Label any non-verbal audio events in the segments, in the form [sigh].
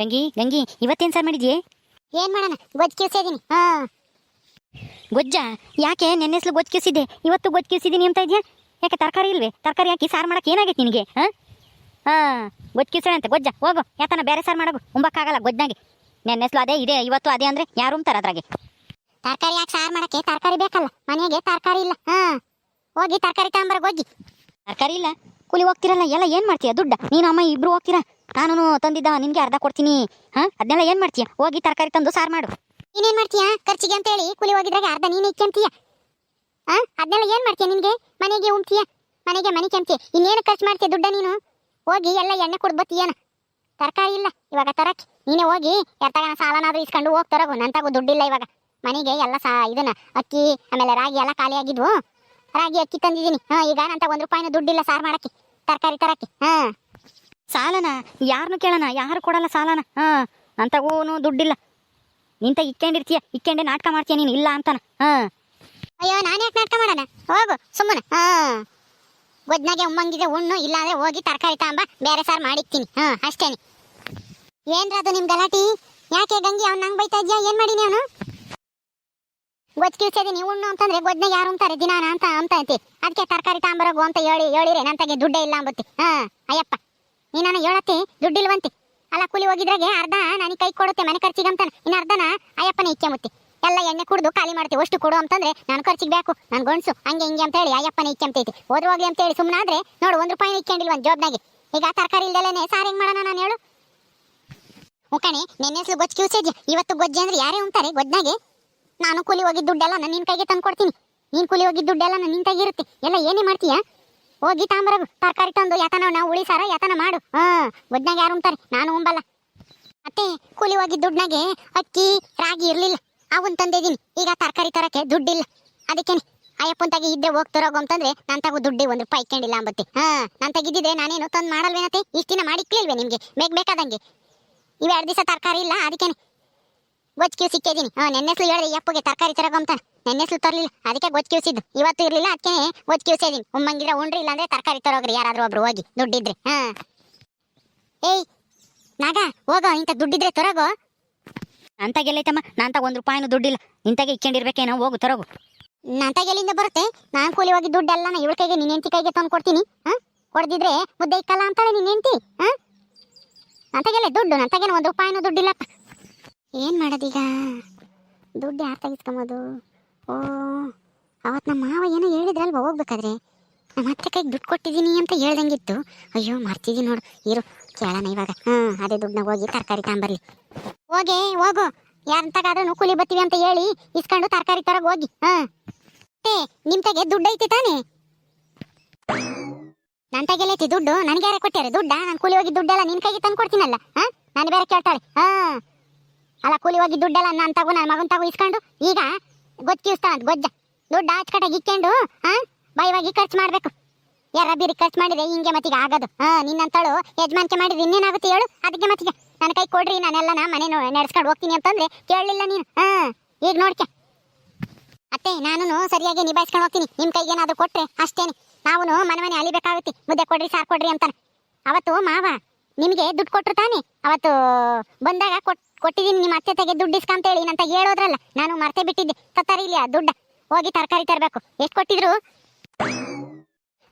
ಗಂಗಿ ಗಂಗಿ ಇವತ್ತೇನು ಸಾರು ಮಾಡಿದ್ಯೆ? ಏನ್ ಮಾಡೋಣ ಗೊಜ್ಜು ಕೇಳ್ಸಿದ್ದೀನಿ ಹಾ. ಗೊಜ್ಜ? ಯಾಕೆ ನೆನ್ನೆ ಹೆಸ್ಲು ಗೊಜ್ಜು ಕಿಸಿದ್ದೆ ಇವತ್ತು ಗೊಜ್ಜು ಕಿಸಿದ್ದೀನಿ ಅಂತ ಇದೆಯಾ? ಯಾಕೆ ತರಕಾರಿ ಇಲ್ವೇ? ತರಕಾರಿ ಹಾಕಿ ಸಾರು ಮಾಡಕ್ಕೆ ಏನಾಗೈತೆ ನಿನಗೆ ಹಾಂ? ಹಾಂ ಗೊಜ್ಜು ಕಿಸೋಣ ಅಂತ. ಗೊಜ್ಜ ಹೋಗು. ಯಾತನ ಬೇರೆ ಸಾರು ಮಾಡೋಗು. ಉಂಬಕ್ಕಾಗಲ್ಲ ಗೊಜ್ಜಾಗೆ ನೆನ್ನೆ ಹೆಸ್ಲು ಅದೇ ಇದೆ ಇವತ್ತು ಅದೇ ಅಂದರೆ ಯಾರು ಉಂತಾರೆ ಅದ್ರಾಗೆ? ತರಕಾರಿ ಯಾಕೆ ಸಾರು ಮಾಡಕ್ಕೆ? ತರಕಾರಿ ಬೇಕಲ್ಲ. ಮನೆಗೆ ತರಕಾರಿ ಇಲ್ಲ. ಹಾ. ಹೋಗಿ ತರಕಾರಿ ತಗೊಂಬರ ಗೊಜ್ಜಿ. ತರಕಾರಿ ಇಲ್ಲ. ಕೂಲಿ ಹೋಗ್ತಿರಲ್ಲ ಎಲ್ಲ ಏನು ಮಾಡ್ತೀಯ ದುಡ್ಡ? ನೀನು ಅಮ್ಮ ಇಬ್ರು ಹೋಗ್ತೀರಾ? ನಾನು ತಂದಿದ್ದ, ನಿನಗೆ ಅರ್ಧ ಕೊಡ್ತೀನಿ. ಹಾ? ಅದನ್ನೆಲ್ಲ ಏನು ಮಾಡ್ತೀಯ? ಹೋಗಿ ತರಕಾರಿ ತಂದು ಸಾರು ಮಾಡು. ನೀನೇನ್ ಮಾಡ್ತೀಯ? ಖರ್ಚಿಗೆ ಅಂತ ಹೇಳಿ ಕೂಲಿ ಹೋಗಿದ್ರಾಗ ಅರ್ಧ ನೀನ್ ಇಕ್ಕಂತೀಯ ಹಾ? ಅದನ್ನೆಲ್ಲ ಏನ್ ಮಾಡ್ತೀಯ ನಿನ್ಗೆ? ಮನೆಗೆ ಉಮ್ತೀಯ ಮನೆಗೆ ಮನೆ ಕೆಂತಿ ಇನ್ನೇನು ಖರ್ಚು ಮಾಡ್ತೀಯ ದುಡ್ಡ ನೀನು? ಹೋಗಿ ಎಲ್ಲ ಎಣ್ಣೆ ಕೊಡ್ ಬತ್ತೀಯನ. ತರಕಾರಿ ಇಲ್ಲ, ಇವಾಗ ತರಕ್ಕೆ. ನೀನೇ ಹೋಗಿ ಎರ್ತಾಗ ಸಾಲನಾದ್ರೂ ಇಸ್ಕೊಂಡು ಹೋಗಿ ತರಗು ನಂತಾಗೂ ದುಡ್ಡಿಲ್ಲ ಇವಾಗ. ಮನೆಗೆ ಎಲ್ಲ ಸಾ, ಇದನ್ನ, ಅಕ್ಕಿ, ಆಮೇಲೆ ರಾಗಿ ಎಲ್ಲ ಖಾಲಿ ಆಗಿದ್ವು. ರಾಗಿ, ಅಕ್ಕಿ ತಂದಿದ್ದೀನಿ. ಹಾ, ಈಗ ನಂತ ಒಂದ್ ರೂಪಾಯಿನ ದುಡ್ಡಿಲ್ಲ ಸಾರು ಮಾಡಕ್ಕೆ. ತರಕಾರಿ ತರಕ್ಕೆ. ಹಾ. ಸಾಲನ? ಯಾರನ್ನು ಕೇಳೋಣ, ಯಾರು ಕೊಡಲ್ಲ ಸಾಲನ? ಹಾಂ ಓನು ದುಡ್ಡಿಲ್ಲ. ನಿಂತ ಇಕ್ಕೊಂಡಿರ್ತೀಯ, ಇಕ್ಕೊಂಡೆ ನಾಟಕ ಮಾಡ್ತೀಯ ನೀನು, ಇಲ್ಲ ಅಂತಾನ? ಹಾಂ. ಅಯ್ಯೋ, ನಾನು ಯಾಕೆ ನಾಟಕ ಮಾಡೋಣ? ಹೋಗು, ಸುಮ್ಮನೆ. ಹಾಂ. ಗೊಜ್ನಾಗೆ ಉಮ್ಮಂಗಿದೆ ಉಣ್ಣು, ಇಲ್ಲಾಂದ್ರೆ ಹೋಗಿ ತರಕಾರಿ ತಾಂಬ ಬೇರೆ ಸಾರು ಮಾಡಿಕ್ತೀನಿ. ಹಾಂ, ಅಷ್ಟೇನೆ. ಏನ್ರ ಅದು ನಿಮ್ಮ ಗಲಾಟಿ? ಯಾಕೆ ಗಂಗಿ, ಅವ್ನು ನಂಗೆ ಬೈತಾ ಇದ್ಯಾ? ಏನು ಮಾಡೀನಿ ಅವನು? ಗೊಜ್ಜು ನೀವು ಉಣ್ಣು ಅಂತಂದ್ರೆ ಗೊಜ್ನಾಗ ಯಾರು ಅಂತಾರೆ ದಿನಾನ ಅಂತ ಅಂತ ಅಂತಿ. ಅದಕ್ಕೆ ತರಕಾರಿ ತಾಂಬರೋಗು ಅಂತ ಹೇಳಿ ಹೇಳಿರಿ ನಂತಾಗೆ ದುಡ್ಡೇ ಇಲ್ಲ ಅಂಬತ್ತಿ. ಹಾಂ, ಅಯ್ಯಪ್ಪ. ನೀ ನಾನು ಹೇಳತ್ತಿ, ದುಡ್ಡಿಲ್ವಂತೆ. ಅಲ್ಲ, ಕೂಲಿ ಹೋಗಿದ್ರಾಗೆ ಅರ್ಧ ನನಗೆ ಕೈ ಕೊಡುತ್ತೆ, ಮನೆ ಖರ್ಚಿಗೆ ಅಂತಾನೆ. ಇನ್ನು ಅರ್ಧನ ಅಯ್ಯಪ್ಪನ ಇಕ್ಕೆಮುತ್ತಿ ಎಲ್ಲ ಎಣ್ಣೆ ಕುಡಿದು ಖಾಲಿ ಮಾಡ್ತೀವಿ, ಅಷ್ಟು ಕೊಡು ಅಂತಂದ್ರೆ ನಾನು ಖರ್ಚಿಗೆ ಬೇಕು, ನಾನು ಗೊಂಡ್ಸು ಹಂಗೆ ಹಿಂಗೆ ಅಂತ ಹೇಳಿ ಅಯ್ಯಪ್ಪನ ಇಕ್ಕೆಂತೈತಿ ಹೋದ್ರು ಹೋಗ್ಲಿ ಅಂತ ಹೇಳಿ ಸುಮ್ಮನಾದ್ರೆ ನೋಡು, ಒಂದು ರೂಪಾಯಿ ಇಕ್ಕೊಂಡಿಲ್ವ ಜಾಬ್ನಾಗೆ ಈಗ ತರಕಾರಿ ಇಲ್ದಲೇನೆ ಸಾರು ಹೆಂಗ್ ಮಾಡೋಣ ನಾನು ಹೇಳು? ಮುಖಣಿ ನೆನ್ನೆ ಹೆಸರು ಗೊಜ್ಜು ಇವತ್ತು ಗೊಜ್ಜೆ ಅಂದ್ರೆ ಯಾರೇ ಉಂಟಾರೆ ಗೊಜ್ಜಾಗೆ ನಾನು ಕೂಲಿ ಹೋಗಿ ದುಡ್ಡೆಲ್ಲ ನಾನು ನಿನ್ನ ಕೈಗೆ ತಂದು ಕೊಡ್ತೀನಿ ನೀನು ಕೂಲಿ ಹೋಗಿ ದುಡ್ಡೆಲ್ಲ ನನ್ನ ನಿನ್ ಇರುತ್ತೆ. ಎಲ್ಲ ಏನೇ ಮಾಡ್ತೀಯಾ? ಹೋಗಿ ತಾಂಬರಗು ತರಕಾರಿ ತಂದು ಯಾತನ, ನಾವು ಉಳಿಸಾರ ಯಾತನ ಮಾಡು. ಹಾ ಗೊಜ್ಜಾಗ ಯಾರು ಉಂಟಾರೆ ನಾನು ಉಂಬಲ್ಲ. ಮತ್ತೆ ಕೂಲಿ ಹೋಗಿ ದುಡ್ನಾಗೆ ಅಕ್ಕಿ, ರಾಗಿ ಇರ್ಲಿಲ್ಲ. ಅವನ್ ತಂದಿದ್ದೀನಿ. ಈಗ ತರಕಾರಿ ತರಕ್ಕೆ ದುಡ್ಡಿಲ್ಲ. ಅದಕ್ಕೇನೆ ಅಯ್ಯಪ್ಪನ್ ಇದ್ರೆ ಇದ್ದೆ ಹೋಗ್ತಿರೋಗು ಅಂತಂದ್ರೆ ನಾನು ತಗೋ ದುಡ್ಡಿ ಒಂದು ರೂಪಾಯಿ ಇಕ್ಕೊಂಡಿಲ್ಲ ಅಂಬತ್ತಿ. ಹಾ, ನಾನು ತೆಗಿದ್ದಿದೆ, ನಾನೇನು ತಂದು ಮಾಡಲ್ವೇನತ್ತೆ? ಇಷ್ಟು ದಿನ ಮಾಡಿಕ್ಲಿಲ್ವೇ ನಿಮ್ಗೆ? ಬೇಕ್ ಬೇಕಾದಂಗೆ ಇವೆರಡು ದಿವಸ ತರಕಾರಿ ಇಲ್ಲ, ಅದಕ್ಕೇನೆ. ಗೊಜ್ಜು ಸಿಕ್ಕಿದೀನಿ ಸಿಕ್ಕಿದ್ದೀನಿ ಹಾ, ನೆನ್ನೆಸ್ಲು ಹೇಳಿದೆ ಯಪ್ಪಗೆ ತರಕಾರಿ ತರಗೋ ಅಂತ ನೆನ್ನೆಸ್ಲು ತರಲಿಲ್ಲ ಅದಕ್ಕೆ ಗೊಜ್ಜು ಕ್ಯೂಸಿದ್ದು ಇವತ್ತು ಇರಲಿಲ್ಲ ಅದಕ್ಕೆ ಗೊಜ್ಜು ಕ್ಯೂಸಿದ್ದೀನಿ ಉಮ್ಮಂಗಿದ್ರೆ ಉಂಡ್ರಿ ಇಲ್ಲಾಂದ್ರೆ ತರಕಾರಿ ತರೋಗ್ರಿ ಯಾರಾದ್ರೂ ಒಬ್ರು ಹೋಗಿ ದುಡ್ಡಿದ್ರೆ. ಹಾ. ಏಯ್ ನಾಗ ಹೋಗೋ ಇಂಥ ದುಡ್ಡಿದ್ರೆ ತರೋಗೋ. ನಂತಾಗೆಲ್ಲೈತಮ್ಮ ನಂತಾಗ ಒಂದು ರೂಪಾಯಿನೂ ದುಡ್ಡಿಲ್ಲ. ನಿಂತಾಗೆ ಇಕ್ಕೊಂಡಿರ್ಬೇಕೇನೋ ಹೋಗು ತರೋಗು. ನಂತಾಗೆಲ್ಲಿಂದ ಬರುತ್ತೆ? ನಾನು ಕೂಲಿ ಹೋಗಿ ದುಡ್ಡೆಲ್ಲ ನಾ ಇವಳ ಕೈಗೆ ನಿನ್ನ ಹೆಂಡತಿ ಕೈಗೆ ತಂದು ಕೊಡ್ತೀನಿ. ಹಾ? ಕೊಡ್ದಿದ್ರೆ ಮುದ್ದೆ ಇಕ್ಕಲ್ಲ ಅಂತಾಳೆ ನಿನ್ನ ಹೆಂಡತಿ. ಹಾ? ನಂತಾಗೆಲ್ಲ ದುಡ್ಡು ನಂತಾಗೇನು ಒಂದು ರೂಪಾಯಿನೂ ದುಡ್ಡಿಲ್ಲಪ್ಪ. ಏನು ಮಾಡೋದೀಗ? ದುಡ್ಡು ಯಾರು ತೆಗಿಸ್ಕೊಂಬೋದು? ಓ ಅವತ್ತು ನಮ್ಮ ಮಾವ ಏನೋ ಹೇಳಿದ್ರಲ್ವ, ಹೋಗ್ಬೇಕಾದ್ರೆ? ನಮ್ಮ ಅತ್ತೆ ಕೈಗೆ ದುಡ್ಡು ಕೊಟ್ಟಿದ್ದೀನಿ ಅಂತ ಹೇಳ್ದಂಗಿತ್ತು. ಅಯ್ಯೋ ಮರ್ತಿದ್ದೀನಿ ನೋಡು. ಇರು, ಕೇಳೋಣ ಇವಾಗ. ಹ್ಞೂ ಅದೇ ದುಡ್ಡನ್ನ ಹೋಗಿ ತರಕಾರಿ ತಗೊಂಬರ್ಲಿ ಹೋಗಿ, ಹೋಗು. ಯಾರಂತಗಾದ್ರೂ ಕೂಲಿ ಬತ್ತೀವಿ ಅಂತ ಹೇಳಿ ಇಸ್ಕೊಂಡು ತರಕಾರಿ ತರಗ ಹೋಗಿ. ಹಾಂ ಏ, ನಿಮ್ ತಗೆ ದುಡ್ಡು ಐತಿ ತಾನೆ? ನನ್ನ ತಗೆಲ್ಲೈತಿ ದುಡ್ಡು? ನನಗೆ ಯಾರೇ ಕೊಟ್ಟಾರೆ ದುಡ್ಡ? ನಾನು ಕೂಲಿ ಹೋಗಿ ದುಡ್ಡೆಲ್ಲ ನಿನ್ ಕೈಗೆ ತಂದು ಕೊಡ್ತೀನಲ್ಲ ಹಾಂ ನಾನು ಬೇರೆ ಕೇಳ್ತಾಳೆ. ಹಾ ಅಲ್ಲ, ಕೂಲಿ ಹೋಗಿ ದುಡ್ಡೆಲ್ಲ ನಾನು ತಗೋ ನನ್ನ ಮಗನ ತಗೋ ಇಸ್ಕೊಂಡು ಈಗ ಗೊತ್ತಿಸ್ತಾ ಅಂತ ಗೊಜ್ಜ. ದುಡ್ಡು ಆಚ್ಕಟಾಗಿ ಇಕ್ಕೊಂಡು, ಹಾ ಬೈವಾಗಿ ಖರ್ಚು ಮಾಡ್ಬೇಕು. ಯಾರ ಬೀರಿ ಖರ್ಚು ಮಾಡಿದ್ರೆ ಹಿಂಗೆ ಮತ್ತೀಗ ಆಗೋದು. ಹಾ, ನಿನ್ನಂತಳು ಯಜಮಾನಿಕೆ ಮಾಡಿದ್ರೆ ಇನ್ನೇನಾಗುತ್ತೆ ಹೇಳು? ಅದಕ್ಕೆ ಮತ್ತೀಗ ನನ್ನ ಕೈ ಕೊಡ್ರಿ ನಾನೆಲ್ಲ ನಾ ಮನೆ ನಡೆಸ್ಕೊಂಡು ಹೋಗ್ತೀನಿ ಅಂತಂದ್ರೆ ಕೇಳಲಿಲ್ಲ ನೀನು. ಹಾ, ಈಗ ನೋಡ್ಕೆ. ಅತ್ತೆ ನಾನು ಸರಿಯಾಗಿ ನಿಭಾಯಿಸ್ಕೊಂಡು ಹೋಗ್ತೀನಿ. ನಿಮ್ಮ ಕೈಗೆ ಏನಾದ್ರು ಕೊಟ್ರೆ ಅಷ್ಟೇನೆ. ನಾವು ಮನೆ ಮನೆ ಅಲಿಬೇಕಾಗುತ್ತೆ. ಮುದ್ದೆ ಕೊಡ್ರಿ, ಸಾರ್ ಕೊಡ್ರಿ ಅಂತಾನೆ. ಅವತ್ತು ಮಾವ ನಿಮಗೆ ದುಡ್ಡು ಕೊಟ್ರು ತಾನೆ? ಅವತ್ತು ಬಂದಾಗ ಕೊಟ್ ಕೊಟ್ಟಿದ್ದೀನಿ, ನಿಮ್ಮ ಅತ್ತೆ ತೆಗೆ ದುಡ್ಡು ಇಸ್ಕಂತ ಹೇಳಿ ನಂತ ಹೇಳೋದ್ರಲ್ಲ, ನಾನು ಮರ್ತೆ ಬಿಟ್ಟಿದ್ದೆ. ತತ್ತಾರಿ ಇಲ್ಲ ದುಡ್ಡ? ಹೋಗಿ ತರಕಾರಿ ತರಬೇಕು. ಎಷ್ಟು ಕೊಟ್ಟಿದ್ರು?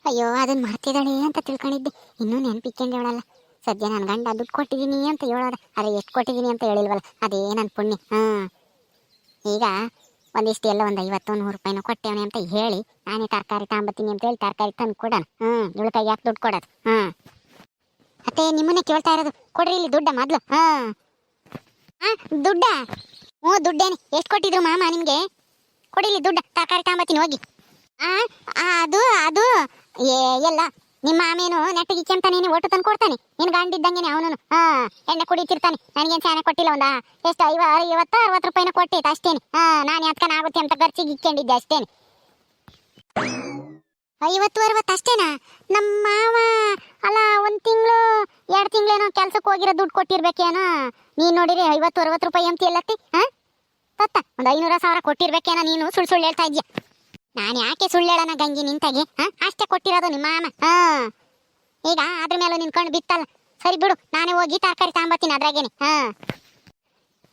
ಅಯ್ಯೋ ಅದನ್ನ ಮರ್ತಿದ್ದಾಳೆ ಅಂತ ತಿಳ್ಕೊಂಡಿದ್ದೆ. ಇನ್ನೂ ನೆನಪಿಕ್ಕೊಂಡವಳಲ್ಲ. ಸದ್ಯ ನನ್ನ ಗಂಡ ದುಡ್ಡು ಕೊಟ್ಟಿದ್ದೀನಿ ಅಂತ ಹೇಳೋದ. ಅದೇ ಎಷ್ಟು ಕೊಟ್ಟಿದ್ದೀನಿ ಅಂತ ಹೇಳಿಲ್ವಲ್ಲ. ಅದೇ ನನ್ನ ಪುಣ್ಯ. ಹಾಂ. ಈಗ ಒಂದಿಷ್ಟು ಎಲ್ಲ ಒಂದು ಐವತ್ತು ನೂರು ರೂಪಾಯಿನ ಕೊಟ್ಟೇವನೆ ಅಂತ ಹೇಳಿ, ನಾನೇ ತರಕಾರಿ ತಗೊಂಬತ್ತೀನಿ ಅಂತ ಹೇಳಿ ತರಕಾರಿ ತಂದು ಕೊಡೋಣ. ಹ್ಞೂ ಇವಳ ಕೈ ಯಾಕೆ ದುಡ್ಡು ಕೊಡೋದು? ಹಾಂ. ಅತ್ತೆ, ನಿಮ್ಮನ್ನೇ ಕೇಳ್ತಾ ಇರೋದು. ಕೊಡ್ರಿ ಇಲ್ಲಿ ದುಡ್ಡ ಮೊದಲು. ಹಾಂ. ದುಡ್ಡ? ಹ್ಞೂ, ದುಡ್ಡೇನೆ. ಎಷ್ಟು ಕೊಟ್ಟಿದ್ರು ಮಾಮ ನಿಮಗೆ? ಕೊಡಿಲಿ ದುಡ್ಡ. ತರಕಾರಿ ತಗೊಂಬತ್ತೀನಿ ಹೋಗಿ. ಅದು ಅದು. ಏ, ಎಲ್ಲ. ನಿಮ್ಮ ಮಾಮೇನು ನೆಟ್ಟಿಗೆ ಕೆಂತಾನೇನೆ ಒಟ್ಟು ತಂದು ಕೊಡ್ತಾನೆ. ನಿನ್ ಗಂಡ ಇದ್ದಂಗೆನೆ ಅವನು ಹಾ, ಎಣ್ಣೆ ಕುಡಿತಿರ್ತಾನೆ. ನನಗೇನು ಚೆನ್ನಾಗಿ ಕೊಟ್ಟಿಲ್ಲ ಒಂದಾ? ಎಷ್ಟು, ಐವ, ಐವತ್ತು, ಅರವತ್ತು ರೂಪಾಯಿನ ಕೊಟ್ಟಿತ್ತು ಅಷ್ಟೇನೆ. ಹಾ, ನಾನು ಯಾತ್ಕನ ಆಗುತ್ತೆ ಅಂತ ಖರ್ಚಿಗೆ ಇಕ್ಕೊಂಡಿದ್ದೆ ಅಷ್ಟೇನೆ. ಐವತ್ತು ಅರವತ್ತು ಅಷ್ಟೇನಾ ನಮ್ಮ ಮಾವ, ಅಲ್ಲ, ಒಂದು ತಿಂಗಳು, ಎರಡು ತಿಂಗಳೇನೋ ಕೆಲ್ಸಕ್ಕೆ ಹೋಗಿರೋ ದುಡ್ಡು ಕೊಟ್ಟಿರ್ಬೇಕೇನೋ? ನೀನು ನೋಡಿರಿ ಐವತ್ತು ಅರವತ್ತು ರೂಪಾಯಿ ಅಂತ ಎಲ್ಲತ್ತಿ, ಹಾ? ತತ್ತ, ಒಂದು ಐನೂರ ಸಾವಿರ ಕೊಟ್ಟಿರ್ಬೇಕೇನೋ ನೀನು? ಸುಳ್ಳು ಸುಳ್ಳು ಹೇಳ್ತಾ ಇದ್ಯಾ? ನಾನು ಯಾಕೆ ಸುಳ್ಳು ಹೇಳೋಣ ಗಂಗಿ ನಿಂತಾಗೆ, ಹಾ? ಅಷ್ಟೇ ಕೊಟ್ಟಿರೋದು ನಿಮ್ಮ ಮಾಮ, ಹಾಂ? ಈಗ ಅದ್ರ ಮೇಲೆ ನಿಂತ್ಕೊಂಡು ಬಿತ್ತಲ್ಲ. ಸರಿ ಬಿಡು, ನಾನೇ ಹೋಗಿ ತರಕಾರಿ ತಗೊಂಬತ್ತೀನಿ ಅದ್ರಾಗೇನೆ, ಹಾಂ?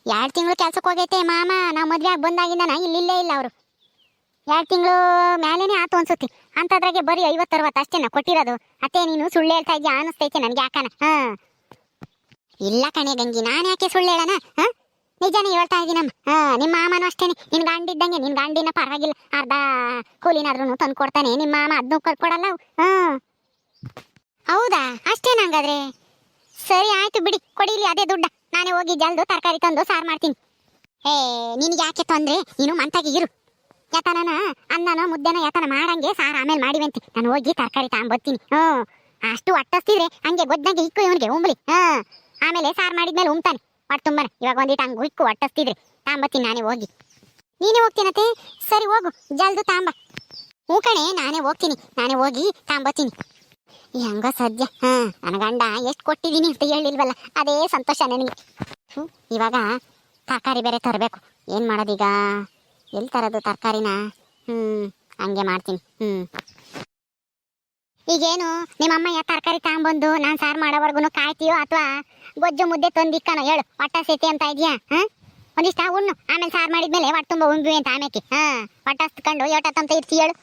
ಎರಡು ತಿಂಗಳು ಕೆಲ್ಸಕ್ಕೆ ಹೋಗೈತೆ ಮಾಮ, ನಾವು ಮದ್ವೆ ಆಗಿ ಬಂದಾಗಿಂದ ಇಲ್ಲಿಲ್ಲೇ ಇಲ್ಲ ಅವರು. ಎರಡು ತಿಂಗಳು ಮೇಲೇನೆ ಆತು ಅನ್ಸುತ್ತೆ. ಅಂತದ್ರಾಗೆ ಬರೀ ಐವತ್ತು ಅರವತ್ತು ಅಷ್ಟೇನ ಕೊಟ್ಟಿರೋದು. ಅತ್ತೆ, ನೀನು ಸುಳ್ಳು ಹೇಳ್ತಾ ಇದ್ಯಾ? ಅನಿಸ್ತೈತೆ ನನಗೆ ಯಾಕನ? ಹಾ. ಇಲ್ಲ ಕಣೆ ಗಂಗಿ, ನಾನು ಯಾಕೆ ಸುಳ್ಳು ಹೇಳೋಣ? ಹಾ? ನಿಜಾನೇ ಹೇಳ್ತಾ ಇದ್ದೀನಮ್ಮ ಹಾ ನಿಮ್ಮ ಮಾಮನೂ ಅಷ್ಟೇನೆ. ನಿನ್ ಗಾಂಡಿ ಇದ್ದಂಗೆ ನಿನ್ ಗಂಡಿನ ಪರವಾಗಿಲ್ಲ. ಅರ್ಧ ಕೂಲಿನಾದ್ರೂ ತಂದು ಕೊಡ್ತಾನೆ ನಿಮ್ಮ ಮಾಮ ಅದನ್ನೂ ಕೊಡಲ್ಲ ಹೌದಾ? ಅಷ್ಟೇನ ಹಂಗಾದ್ರೆ? ಸರಿ, ಆಯ್ತು ಬಿಡಿ. ಕೊಡಿಲಿ ಅದೇ ದುಡ್ಡ. ನಾನೇ ಹೋಗಿ ಜಲ್ದು ತರಕಾರಿ ತಂದು ಸಾರು ಮಾಡ್ತೀನಿ. ಏ, ನಿನಗೆ ಯಾಕೆ ತೊಂದ್ರೆ? ನೀನು ಮಂತಾಗಿ ಇರು. ಯಾತನ ಅನ್ನನ, ಮುದ್ದೆನ ಯಾತನ ಮಾಡಂಗೆ ಸಾರ್ ಆಮೇಲೆ ಮಾಡಿವಂತೆ. ನಾನು ಹೋಗಿ ತರಕಾರಿ ತಗೊಂಬರ್ತೀನಿ ಹ್ಞೂ. ಅಷ್ಟು ಅಟ್ಟಸ್ತಿದ್ರೆ ಹಂಗೆ ಗೊದ್ದಂಗೆ ಇಕ್ಕು ಇವನಿಗೆ ಉಂಬ್ಲಿ. ಹಾ ಆಮೇಲೆ ಸಾರ್ ಮಾಡಿದ್ಮೇಲೆ ಉಮ್ತಾನೆ ಬಟ್ ತುಂಬಾನೆ. ಇವಾಗ ಒಂದಿಟ್ಟು ಹಂಗೆ ಇಕ್ಕು ಅಟ್ಟಸ್ತಿದ್ರೆ. ತಗೊಂಬರ್ತೀನಿ ನಾನೇ ಹೋಗಿ. ನೀನೇ ಹೋಗ್ತೀನತ್ತೆ ಸರಿ ಹೋಗು. ಜಲ್ದು ತಾಂಬ. ಹ್ಞೂ ಕಣೆ, ನಾನೇ ಹೋಗ್ತೀನಿ. ನಾನೇ ಹೋಗಿ ತಾಂಬತ್ತೀನಿ. ಹೆಂಗ ಸದ್ಯ. ಹಾ ನನ್ನ ಗಂಡ ಎಷ್ಟು ಕೊಟ್ಟಿದ್ದೀನಿ ಅಂತ ಹೇಳಿಲ್ವಲ್ಲ. ಅದೇ ಸಂತೋಷ ನನಗೆ. ಇವಾಗ ತರಕಾರಿ ಬೇರೆ ತರಬೇಕು. ಏನು ಮಾಡೋದೀಗ? ಎಲ್ಲಿ ತರೋದು ತರಕಾರಿನ? ಹ್ಞೂ ಹಂಗೆ ಮಾಡ್ತೀನಿ. ಹ್ಞೂ ಈಗೇನು ನಿಮ್ಮಮ್ಮ ಯಾ ತರಕಾರಿ ತಗೊಂಬಂದು ನಾನು ಸಾರು ಮಾಡೋವರೆಗೂ ಕಾಯ್ತೀಯೋ ಅಥವಾ ಗೊಜ್ಜು ಮುದ್ದೆ ತಂದಿಕ್ಕನೋ ಹೇಳು. ಹೊಟ್ಟ ಸೇತಿ ಅಂತ ಇದೆಯಾ? ಹಾಂ? ಒಂದಿಷ್ಟ ಉಣ್ಣು. ಆಮೇಲೆ ಸಾರು ಮಾಡಿದ್ಮೇಲೆ ಒಟ್ಟು ತುಂಬ ಉಂಬಿ ಅಂತ ಆಮೇಲೆ ಹಾಂ ಹಸ್ಕೊಂಡು ಯೋಟತ್ತಂತ ಇರ್ತಿ ಹೇಳು.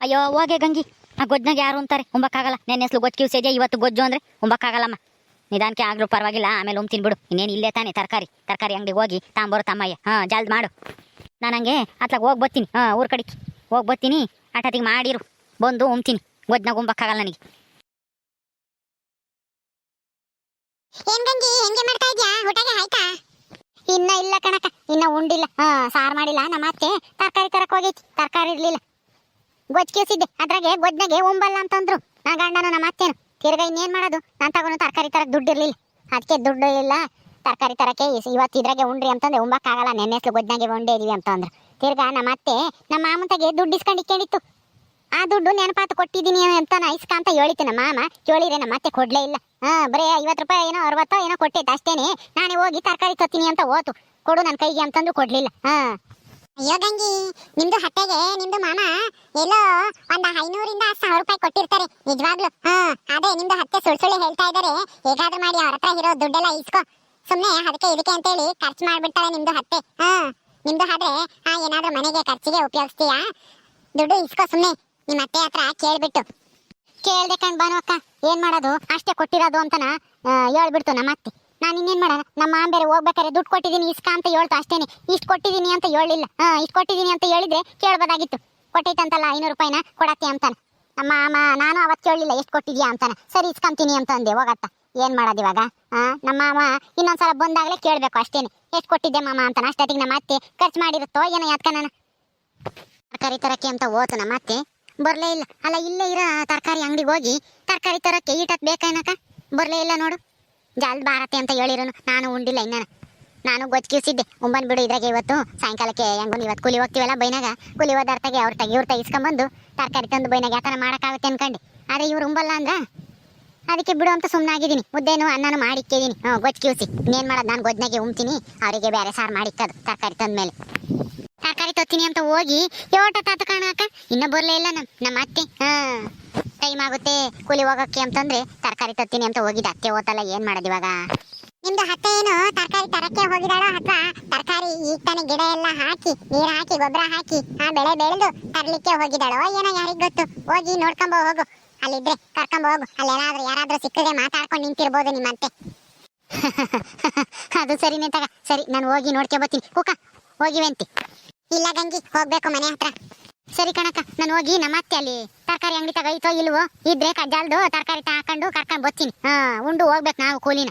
ಅಯ್ಯೋ, ಹೋಗೆ ಗಂಗಿ. ಆ ಗೊಜ್ಜನಾಗ ಯಾರು ಅಂತಾರೆ ಉಂಬಕ್ಕಾಗಲ್ಲ. ನೆನ್ನೆ ಹೆಸ್ಲು ಗೊಜ್ಜು ಕಿವ್ಸಿದ್ಯಾ ಇವತ್ತು ಗೊಜ್ಜು ಅಂದ್ರೆ ಉಂಬಕ್ಕಾಗಲ್ಲಮ್ಮ. ನಿಧಾನಕ್ಕೆ ಆಗ್ಲೂ ಪರವಾಗಿಲ್ಲ, ಆಮೇಲೆ ಉಂಬ್ತೀನಿ ಬಿಡು. ಇನ್ನೇನು ಇಲ್ಲೇ ತಾನೆ ತರಕಾರಿ. ತರಕಾರಿ ಅಂಗಡಿಗೆ ಹೋಗಿ ತಾಂಬರು ತಮ್ಮಯ್ಯ. ಹಾಂ, ಜಲ್ದ್ ಮಾಡು. ನಾನು ಹಂಗೆ ಅತ್ಲಾಗ ಹೋಗಿ ಬರ್ತೀನಿ ಹಾಂ, ಊರ ಕಡೆಗೆ ಹೋಗಿ ಬರ್ತೀನಿ ಅಟತಿಗೆ ಮಾಡಿರು. ಬಂದು ಉಮ್ತೀನಿ. ಗೊಜ್ಜನಾಗ ಉಂಬಕ್ಕಾಗಲ್ಲ ನನಗೆ. ಇನ್ನ ಇಲ್ಲ ಕಣಕ ಇನ್ನ ಉಂಡಿಲ್ಲ. ಹಾ, ಸಾರ್ ಮಾಡಿಲ್ಲ. ನಮ್ಮ ಅತ್ತೆ ತರಕಾರಿ ತರಕ್ ಹೋಗೈತಿ. ತರಕಾರಿ ಇರ್ಲಿಲ್ಲ. ಗೊಜ್ಜು ಕೇಸಿದ್ದೆ ಅದ್ರಾಗೆ ಗೊಜ್ಜನಾಗೆ ಉಂಬಲ್ಲ ಅಂತಂದ್ರು. ನಾ ಗಂಡನ ನಮ್ಮ ಅತ್ತೇನು ತಿರ್ಗಾ ಇನ್ನೇನ್ ಮಾಡೋದು? ನಾನು ತಗೊಂಡು ತರಕಾರಿ ತರಕ್ ದುಡ್ಡು ಇರ್ಲಿಲ್ಲ. ಅದಕ್ಕೆ ದುಡ್ಡು ಇಲ್ಲ. ತರಕಾರಿ ತರಕ್ಕೆ ಇವತ್ತು ಇದ್ರಾಗೆ ಉಂಡ್ರಿ ಅಂತಂದ್ರೆ ಉಂಬಕ್ಕಾಗಲ್ಲ, ನೆನ್ನೆ ಹೆಸ್ಲು ಗೊಜ್ಜಾಗೆ ಉಂಡೇ ಇದೀವಿ ಅಂತಂದ್ರು. ತಿರ್ಗಾ ನಮ್ಮ ಅತ್ತೆ ನಮ್ಮ ಮಾಮಂತಗೆ ದುಡ್ಡು ಇಸ್ಕೊಂಡು ಇಕ್ಕೊಂಡಿತ್ತು ಆ ದುಡ್ಡು ನೆನಪಾತು ಕೊಟ್ಟಿದ್ದೀನಿ ಅಂತ ನಾ ಇಸ್ಕ ಅಂತ ನಮ್ಮ ಮಾಮ. ಕೇಳಿದ್ರೆ ನಮ್ಮ ಅತ್ತೆ ಕೊಡ್ಲೇ ಇಲ್ಲ. ಹಾ, ಬರೀ ಐವತ್ತು ರೂಪಾಯಿ ಏನೋ, ಅರವತ್ತೋ ಏನೋ ಕೊಟ್ಟಿತ್ತು ಅಷ್ಟೇನೆ. ನಾನೇ ಹೋಗಿ ತರಕಾರಿ ತತ್ತೀನಿ ಅಂತ ಓತು ಕೊಡು ನನ್ನ ಕೈಗೆ ಅಂತಂದು ಕೊಡ್ಲಿಲ್ಲ. ಹಾ. ಅಯ್ಯೋ ಗಂಗಿ, ನಿಮ್ದು ಹತ್ತೆಗೆ, ನಿಮ್ದು ಮಾಮ ಎಲ್ಲೋ ಒಂದ್ ಐನೂರಿಂದ ಸಾವಿರ ರೂಪಾಯಿ ಕೊಟ್ಟಿರ್ತಾರೆ, ನಿಜವಾಗ್ಲು. ಹಾ ಅದೇ ನಿಮ್ದು ಹತ್ತೆ ಸುಳ್ಳು ಸುಳ್ಳು ಹೇಳ್ತಾ ಇದಾರೆ. ಹೇಗಾದ್ರೂ ಮಾಡಿ ಅವ್ರ ಹತ್ರ ಇರೋ ದುಡ್ಡೆಲ್ಲ ಇಸ್ಕೋ. ಸುಮ್ನೆ ಅದಕ್ಕೆ ಇದಕ್ಕೆ ಅಂತೇಳಿ ಖರ್ಚು ಮಾಡ್ಬಿಡ್ತಾಳೆ ನಿಮ್ದು ಹತ್ತೆ. ಹಾ, ನಿಮ್ದು ಆದ್ರೆ ಆ ಏನಾದ್ರೂ ಮನೆಗೆ ಖರ್ಚಿಗೆ ಉಪಯೋಗಿಸ್ತೀಯಾ? ದುಡ್ಡು ಇಸ್ಕೋ ಸುಮ್ನೆ. ನಿಮ್ಮ ಅತ್ತೆ ಹತ್ರ ಕೇಳ್ಬಿಟ್ಟು. ಕೇಳ್ದೆ ಕಣ್ ಬಾನು ಅಕ್ಕ, ಏನ್ ಮಾಡೋದು? ಅಷ್ಟೇ ಕೊಟ್ಟಿರೋದು ಅಂತನ ಹೇಳ್ಬಿಡ್ತು ನಮ್ಮ ಅತ್ತೆ. ನಾನು ಇನ್ನೇನ್ ಮಾಡ ನಮ್ಮ ಆಂಬೇರೆ ಬೇರೆ ಹೋಗ್ಬೇಕಾದ್ರೆ ದುಡ್ಡು ಕೊಟ್ಟಿದ್ದೀನಿ, ಇಸ್ಕ ಅಂತ ಹೇಳ್ತು ಅಷ್ಟೇನೆ. ಇಷ್ಟು ಕೊಟ್ಟಿದ್ದೀನಿ ಅಂತ ಹೇಳಿಲ್ಲ ಹಾ, ಇಷ್ಟು ಕೊಟ್ಟಿದ್ದೀನಿ ಅಂತ ಹೇಳಿದ್ರೆ ಕೇಳ್ಬೋದಾಗಿತ್ತು. ಕೊಟ್ಟೈತಂತಲ್ಲ, ಐನೂರು ರೂಪಾಯಿನ ಕೊಡತ್ತೆ ಅಂತಾನೆ. ನಮ್ಮ ಮಾಮ, ನಾನು ಅವತ್ತು ಕೇಳಲಿಲ್ಲ, ಎಷ್ಟು ಕೊಟ್ಟಿದ್ಯಾ ಅಂತಾನೆ. ಸರಿ ಇಸ್ಕೊಂತೀನಿ ಅಂತ ಅಂದೆ, ಹೋಗತ್ತ. ಏನ್ ಮಾಡೋದು ಇವಾಗ? ನಮ್ಮ ಮಾವ ಇನ್ನೊಂದ್ಸಲ ಬಂದಾಗಲೇ ಕೇಳ್ಬೇಕು ಅಷ್ಟೇನೆ. ಎಷ್ಟು ಕೊಟ್ಟಿದ್ದೆ ಮಾಮ ಅಂತ ಅಷ್ಟೊತ್ತಿಗೆ ನಮ್ಮ ಅತ್ತೆ ಖರ್ಚು ಮಾಡಿರುತ್ತೋ ಏನೋ ಯಾತ್ಕ ನಾನು? ತರಕಾರಿ ತರಕ್ಕೆ ಅಂತ ಹೋತು ನಮ್ಮ ಅತ್ತೆ. ಬರ್ಲೇ ಇಲ್ಲ. ಅಲ್ಲ, ಇಲ್ಲೇ ಇರೋ ತರಕಾರಿ ಅಂಗಡಿಗೆ ಹೋಗಿ ತರಕಾರಿ ತರಕ್ಕೆ ಈಟತ್ ಬೇಕಾಯ್ನಕ ಬರ್ಲೇ ಇಲ್ಲ ನೋಡು. ಜಲ್ದ್ ಬಾರತ್ತೆ ಅಂತ ಹೇಳಿರೋನು. ನಾನು ಉಂಡಿಲ್ಲ ಇನ್ನ. ನಾನು ಗೊತ್ತಿಸಿದ್ದೆ ಉಂಬನ್ ಬಿಡು ಇದ್ರಾಗೆ ಇವತ್ತು. ಸಾಯಂಕಾಲಕ್ಕೆ ಹೆಂಗೂ ಇವತ್ತು ಕೂಲಿ ಹೋಗ್ತೀವಲ್ಲ ಬೈನಾಗ. ಕೂಲಿ ಹೋದಾರ್ತಾಗೆ ಅವ್ರ ತಗಿ ಇವ್ರ ತೆಗಿಸ್ಕೊಂಬಂದು ತರಕಾರಿ ತಂದು ಬೈನಾಗ ಯಾತನ ಮಾಡೋಕ್ಕಾಗುತ್ತೆ ಅನ್ಕಂಡು. ಆದರೆ ಇವ್ರು ಉಂಬಲ್ಲ ಅಂದ್ರ? ಅದಕ್ಕೆ ಬಿಡು ಅಂತ ಸುಮ್ಮನಾಗಿದ್ದೀನಿ ಮುದ್ದೇನು ಅನ್ನನು ಮಾಡಿಕ್ಕಿದ್ದೀನಿ ಹ್ಞೂ ಗೊಜ್ ಕಿವ್ಸಿ ಇನ್ನೇನು ಮಾಡೋದು? ನಾನು ಗೊಜ್ನಾಗೆ ಉಮ್ತೀನಿ. ಅವರಿಗೆ ಬೇರೆ ಸಾರು ಮಾಡಿಕ್ಕದು ತರಕಾರಿ ತಂದ್ಮೇಲೆ. ತರಕಾರಿ ತೊತ್ತೀನಿ ಅಂತ ಹೋಗಿ ಯೋಟ ತಾತ ಕಾಣಕ್ಕ? ಇನ್ನ ಬರ್ಲೇ ಇಲ್ಲ ನಮ್ ನಮ್ಮ ಅತ್ತೆ. ಹಾ, ಟೈಮ್ ಆಗುತ್ತೆ ಕೂಲಿ ಹೋಗಕ್ಕೆ ಅಂತಂದ್ರೆ ತರಕಾರಿ ತತ್ತೀನಿ ಅಂತ ಹೋಗಿದ್ದ. ಅತ್ತೆ ಓತಲ್ಲ, ಏನ್ ಮಾಡೋದು ಇವಾಗ? ನಿಮ್ದು ಅತ್ತೆ ಏನು ತರಕಾರಿ ತರಕ್ಕೆ ಹೋಗಿದಾಳೋ ಅಥವಾ ತರಕಾರಿ ಈಗ ತಾನೇ ಗಿಡ ಎಲ್ಲ ಹಾಕಿ, ನೀರು ಹಾಕಿ, ಗೊಬ್ಬರ ಹಾಕಿ, ಆ ಬೆಳೆ ಬೆಳೆದು ತರ್ಲಿಕ್ಕೆ ಹೋಗಿದಾಳೋ ಏನೋ ಯಾರಿಗೆ ಗೊತ್ತು? ಹೋಗಿ ನೋಡ್ಕೊಂಬ ಹೋಗು. ಅಲ್ಲಿದ್ರೆ ಕರ್ಕೊಂಡು ಹೋಗು. ಅಲ್ಲೇನಾದ್ರೂ ಯಾರಾದ್ರೂ ಸಿಕ್ಕಿದ್ರೆ ಮಾತಾಡ್ಕೊಂಡು ನಿಂತಿರ್ಬೋದು ನಿಮ್ಮ ಅತ್ತೆ [laughs] ಅದು ಸರಿ ನಿಂತಾಗ ಸರಿ, ನಾನು ಹೋಗಿ ನೋಡ್ಕೊ ಬರ್ತೀನಿ. ಕುಕ ಹೋಗಿವೆಂತಿ ಇಲ್ಲ ಗಂಗಿ, ಹೋಗ್ಬೇಕು ಮನೆ ಹತ್ರ. ಸರಿ ಕಣಕ್ಕ, ನಾನು ಹೋಗಿ ನಮ್ಮ ಅತ್ತೆ ಅಲ್ಲಿ ತರಕಾರಿ ಅಂಗಡಿ ತಗೋಯ್ತೋ ಇಲ್ವೋ, ಇದ್ರೆ ಕಜ್ಜಾಲ್ದು ತರಕಾರಿ ತಾಕೊಂಡು ಕರ್ಕೊಂಡು ಬರ್ತೀನಿ. ಹಾ, ಉಂಡು ಹೋಗ್ಬೇಕು ನಾವು ಕೂಲಿನ.